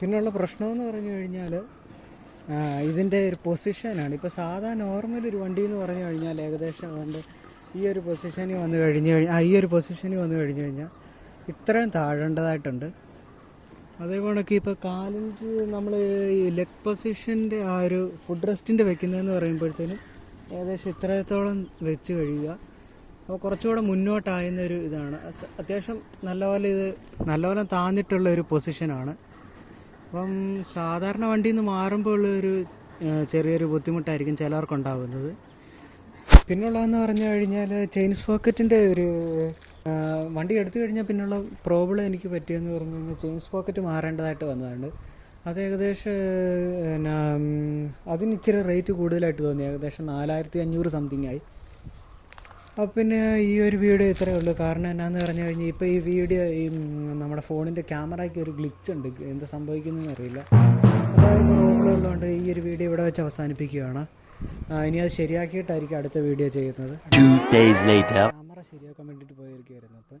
പിന്നെയുള്ള പ്രശ്നമെന്ന് പറഞ്ഞു കഴിഞ്ഞാൽ ഇതിന്റെ ഒരു പൊസിഷനാണ്. ഇപ്പോൾ സാധാ നോർമൽ ഒരു വണ്ടി എന്ന് പറഞ്ഞു കഴിഞ്ഞാൽ ഏകദേശം അതുകൊണ്ട് ഈ ഒരു പൊസിഷനിൽ വന്നു കഴിഞ്ഞ് കഴിഞ്ഞാൽ ഈ ഒരു പൊസിഷനിൽ വന്നു കഴിഞ്ഞ് കഴിഞ്ഞാൽ ഇത്രയും താഴേണ്ടതായിട്ടുണ്ട്. അതേപോലൊക്കെ ഇപ്പോൾ കാലിഞ്ച് നമ്മൾ ഈ ലെഗ് പൊസിഷന്റെ ആ ഒരു ഫുഡ് റെസ്റ്റിന്റെ വെക്കുന്നതെന്ന് പറയുമ്പോഴത്തേനും ഏകദേശം ഇത്രത്തോളം വെച്ച് കഴിയുക. അപ്പോൾ കുറച്ചുകൂടെ മുന്നോട്ടായുന്നൊരു ഇതാണ്. അത്യാവശ്യം നല്ലപോലെ ഇത് നല്ലപോലെ താന്നിട്ടുള്ള ഒരു പൊസിഷനാണ്. അപ്പം സാധാരണ വണ്ടിയിൽ നിന്ന് മാറുമ്പോൾ ഒരു ചെറിയൊരു ബുദ്ധിമുട്ടായിരിക്കും ചിലർക്കുണ്ടാകുന്നത് പിന്നുള്ളതെന്ന് പറഞ്ഞു കഴിഞ്ഞാൽ ചെയിൻസ് പോക്കറ്റിന്റെ ഒരു വണ്ടി എടുത്തു കഴിഞ്ഞാൽ പിന്നുള്ള പ്രോബ്ലം എനിക്ക് പറ്റിയെന്ന് പറഞ്ഞു കഴിഞ്ഞാൽ ചെയിൻസ് പോക്കറ്റ് മാറേണ്ടതായിട്ട് വന്നതാണ്. അത് ഏകദേശം അതിന് ഇച്ചിരി റേറ്റ് കൂടുതലായിട്ട് തോന്നി. ഏകദേശം നാലായിരത്തി അഞ്ഞൂറ് സംതിങ് ആയി. അപ്പോൾ പിന്നെ ഈ ഒരു വീഡിയോ ഇത്രയേ ഉള്ളൂ. കാരണം എന്നാന്ന് പറഞ്ഞു കഴിഞ്ഞാൽ ഇപ്പോൾ ഈ വീഡിയോ ഈ നമ്മുടെ ഫോണിന്റെ ക്യാമറയ്ക്ക് ഒരു ഗ്ലിച്ച് ഉണ്ട്. എന്ത് സംഭവിക്കുന്നതെന്ന് അറിയില്ല. അപ്പോൾ ഒരു പ്രോബ്ലം ഉള്ളതുകൊണ്ട് ഈ ഒരു വീഡിയോ ഇവിടെ വെച്ച് അവസാനിപ്പിക്കുകയാണ്. ഇനി അത് ശരിയാക്കിയിട്ടായിരിക്കും അടുത്ത വീഡിയോ ചെയ്യുന്നത്. ക്യാമറ ശരിയാക്കാൻ വേണ്ടിയിട്ട് പോയിരിക്കുമായിരുന്നു അപ്പം.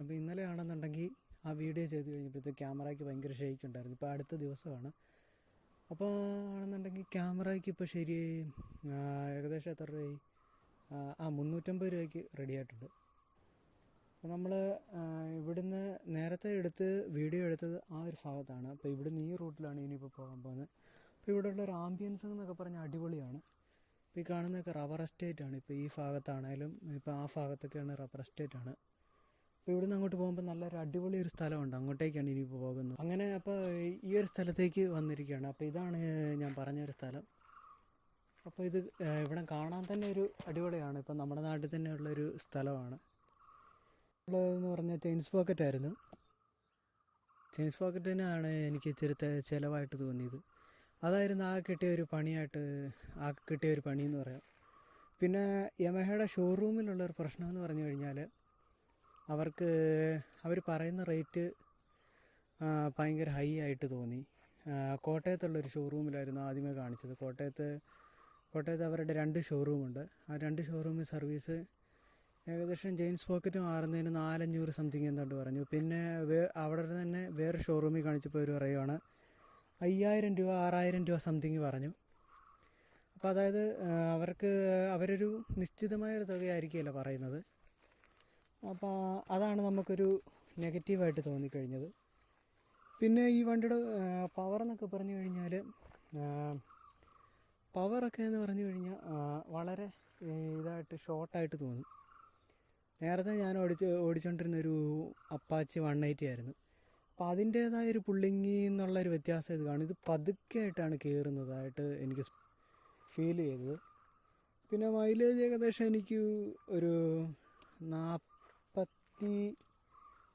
അപ്പോൾ ഇന്നലെ ആണെന്നുണ്ടെങ്കിൽ ആ വീഡിയോ ചെയ്ത് കഴിഞ്ഞപ്പോഴത്തേക്ക് ക്യാമറയ്ക്ക് ഭയങ്കര ഷെയ്ക്ക് ഉണ്ടായിരുന്നു. ഇപ്പോൾ അടുത്ത ദിവസമാണ്. അപ്പോൾ ആണെന്നുണ്ടെങ്കിൽ ക്യാമറയ്ക്ക് ഇപ്പോൾ ശരി ഏകദേശം എത്ര രൂപയായി? ആ, മുന്നൂറ്റമ്പത് രൂപയ്ക്ക് റെഡി ആയിട്ടുണ്ട്. അപ്പോൾ നമ്മൾ ഇവിടുന്ന് നേരത്തെ എടുത്ത് വീഡിയോ എടുത്തത് ആ ഒരു ഭാഗത്താണ്. അപ്പോൾ ഇവിടുന്ന് ഈ റൂട്ടിലാണ് ഇനിയിപ്പോൾ പോകാൻ പോകുന്നത്. അപ്പോൾ ഇവിടെയുള്ള ഒരു ആംബിയൻസ് എന്നൊക്കെ പറഞ്ഞാൽ അടിപൊളിയാണ്. ഇപ്പോൾ ഈ കാണുന്നതൊക്കെ റബ്ബർ എസ്റ്റേറ്റ് ആണ്. ഇപ്പോൾ ഈ ഭാഗത്താണേലും ഇപ്പോൾ ആ ഭാഗത്തൊക്കെയാണ് റബ്ബർ എസ്റ്റേറ്റ് ആണ്. അപ്പോൾ ഇവിടുന്ന് അങ്ങോട്ട് പോകുമ്പോൾ നല്ലൊരു അടിപൊളി ഒരു സ്ഥലമുണ്ട്. അങ്ങോട്ടേക്കാണ് ഇനിയിപ്പോൾ പോകുന്നത്. അങ്ങനെ അപ്പോൾ ഈ ഒരു സ്ഥലത്തേക്ക് വന്നിരിക്കുകയാണ്. അപ്പോൾ ഇതാണ് ഞാൻ പറഞ്ഞൊരു സ്ഥലം. അപ്പോൾ ഇത് ഇവിടെ കാണാൻ തന്നെ ഒരു അടിപൊളിയാണ്. ഇപ്പം നമ്മുടെ നാട്ടിൽ തന്നെ ഉള്ളൊരു സ്ഥലമാണ്. ഉള്ളതെന്ന് പറഞ്ഞാൽ ചെയിൻസ് പോക്കറ്റ് ആയിരുന്നു. ചെയിൻസ് പോക്കറ്റിനാണ് എനിക്ക് ഇച്ചിരി ചിലവായിട്ട് തോന്നിയത്. അതായിരുന്നു ആ കിട്ടിയ ഒരു പണിയായിട്ട് ആ കിട്ടിയ ഒരു എന്ന് പറയാം. പിന്നെ യമഹയുടെ ഷോറൂമിലുള്ള ഒരു പ്രശ്നം എന്ന് പറഞ്ഞു കഴിഞ്ഞാൽ അവർക്ക് അവർ പറയുന്ന റേറ്റ് ഭയങ്കര ഹൈ ആയിട്ട് തോന്നി. കോട്ടയത്തുള്ളൊരു ഷോറൂമിലായിരുന്നു ആദ്യമേ കാണിച്ചത്. കോട്ടയത്ത് കോട്ടയത്ത് അവരുടെ രണ്ട് ഷോറൂമുണ്ട് ആ രണ്ട് ഷോറൂമിൽ സർവീസ് ഏകദേശം ജെയിൻസ് പോക്കറ്റ് മാറുന്നതിന് നാലഞ്ഞൂറ് സംതിങ് എന്താണ്ട് പറഞ്ഞു. പിന്നെ വേ അവിടെ തന്നെ വേറെ ഷോറൂമിൽ കാണിച്ചപ്പോൾ ഒരു പറയുവാണ് അയ്യായിരം രൂപ ആറായിരം രൂപ സംതിങ് പറഞ്ഞു. അപ്പോൾ അതായത് അവർക്ക് അവരൊരു നിശ്ചിതമായൊരു തുകയായിരിക്കുമല്ലോ പറയുന്നത്. അപ്പോൾ അതാണ് നമുക്കൊരു നെഗറ്റീവായിട്ട് തോന്നിക്കഴിഞ്ഞത്. പിന്നെ ഈ വണ്ടിയുടെ പവർ എന്നൊക്കെ പറഞ്ഞു കഴിഞ്ഞാൽ പവറൊക്കെ എന്ന് പറഞ്ഞു കഴിഞ്ഞാൽ വളരെ ഇതായിട്ട് ഷോർട്ടായിട്ട് തോന്നും. നേരത്തെ ഞാൻ ഓടിച്ച് ഓടിച്ചുകൊണ്ടിരുന്ന ഒരു അപ്പാച്ചി വൺ എയ്റ്റി ആയിരുന്നു. അപ്പോൾ അതിന്റേതായ ഒരു പുള്ളിങ്ങി എന്നുള്ളൊരു വ്യത്യാസം ഇത് കാണും. ഇത് പതുക്കെ ആയിട്ടാണ് കയറുന്നതായിട്ട് എനിക്ക് ഫീൽ ചെയ്തത്. പിന്നെ മൈലേജ് ഏകദേശം എനിക്ക് ഒരു നാൽപ്പത്തി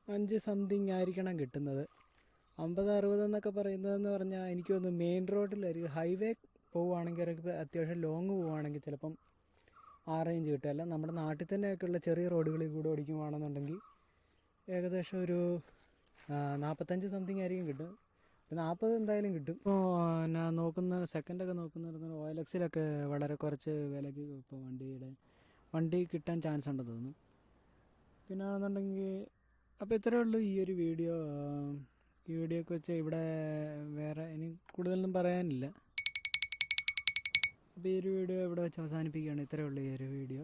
അഞ്ച് സംതിങ് ആയിരിക്കണം കിട്ടുന്നത്. അമ്പത് അറുപത് എന്നൊക്കെ പറയുന്നതെന്ന് പറഞ്ഞാൽ എനിക്ക് തോന്നുന്നു മെയിൻ റോഡിലായിരിക്കും ഹൈവേ പോവുകയാണെങ്കിൽ അവർക്ക് അത്യാവശ്യം ലോങ് പോവുകയാണെങ്കിൽ ചിലപ്പം ആ റേഞ്ച് അല്ല നമ്മുടെ നാട്ടിൽ തന്നെയൊക്കെയുള്ള ചെറിയ റോഡുകളിൽ കൂടെ ഓടിക്കുവാണെന്നുണ്ടെങ്കിൽ ഏകദേശം ഒരു നാൽപ്പത്തഞ്ച് സംതിങ് ആയിരിക്കും കിട്ടും നാൽപ്പത് എന്തായാലും കിട്ടും. ഇപ്പോൾ ഞാൻ നോക്കുന്ന സെക്കൻഡൊക്കെ നോക്കുന്ന ഓയിൽ എക്സിലൊക്കെ വളരെ കുറച്ച് വിലയ്ക്ക് ഇപ്പോൾ വണ്ടിയുടെ വണ്ടി കിട്ടാൻ ചാൻസ് ഉണ്ടെന്ന് തോന്നുന്നു. പിന്നെ ആണെന്നുണ്ടെങ്കിൽ അപ്പോൾ ഇത്രയേ ഉള്ളൂ ഈ ഒരു വീഡിയോ ഈ വീഡിയോ ഒക്കെ വെച്ച് ഇവിടെ വേറെ ഇനി കൂടുതലൊന്നും പറയാനില്ല. അപ്പോൾ ഈ ഒരു വീഡിയോ ഇവിടെ വെച്ച് അവസാനിപ്പിക്കുകയാണ്. ഇത്രയേ ഉള്ളൂ ഈ ഒരു വീഡിയോ.